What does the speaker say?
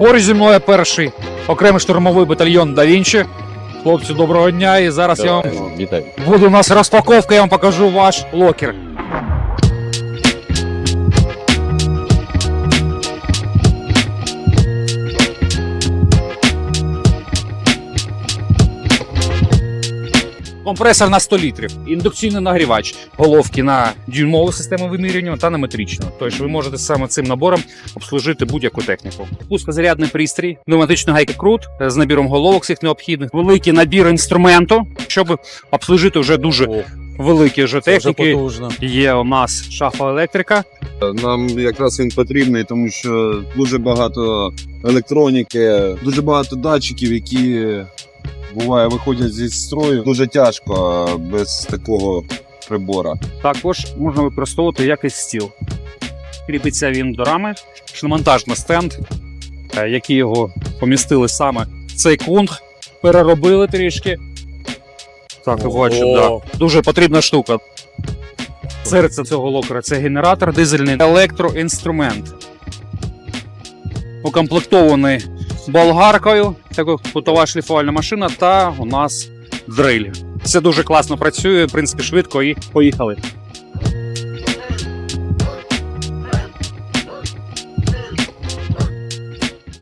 Поруч зі мною перший окремий штурмовий батальйон Да Вінчі. Хлопці, доброго дня. І зараз я вам Вітаю. буду у нас розпаковка, я вам покажу ваш локер. Компресор на 100 літрів, індукційний нагрівач, головки на дюймову систему вимірювання та на метричну. Тобто ви можете саме цим набором обслужити будь-яку техніку. Пускозарядний пристрій, пневматичний гайка-крут з набіром головок всіх необхідних, великий набір інструменту, щоб обслужити вже дуже О, великі вже це техніки. Є у нас шафа електрика. Нам якраз він потрібний, тому що дуже багато електроніки, дуже багато датчиків, які буває виходять зі строю. Дуже тяжко без такого прибора. Також можна використовувати як і стіл. Кріпиться він до рами, шиномонтажний стенд, е, який його помістили саме в цей кунг, переробили трішки. Так, бачу, да. дуже потрібна штука. Серце цього локера це генератор, дизельний електроінструмент. Укомплектований болгаркою, така кутова шліфувальна машина, та у нас дриль. Все дуже класно працює, в принципі, швидко і поїхали.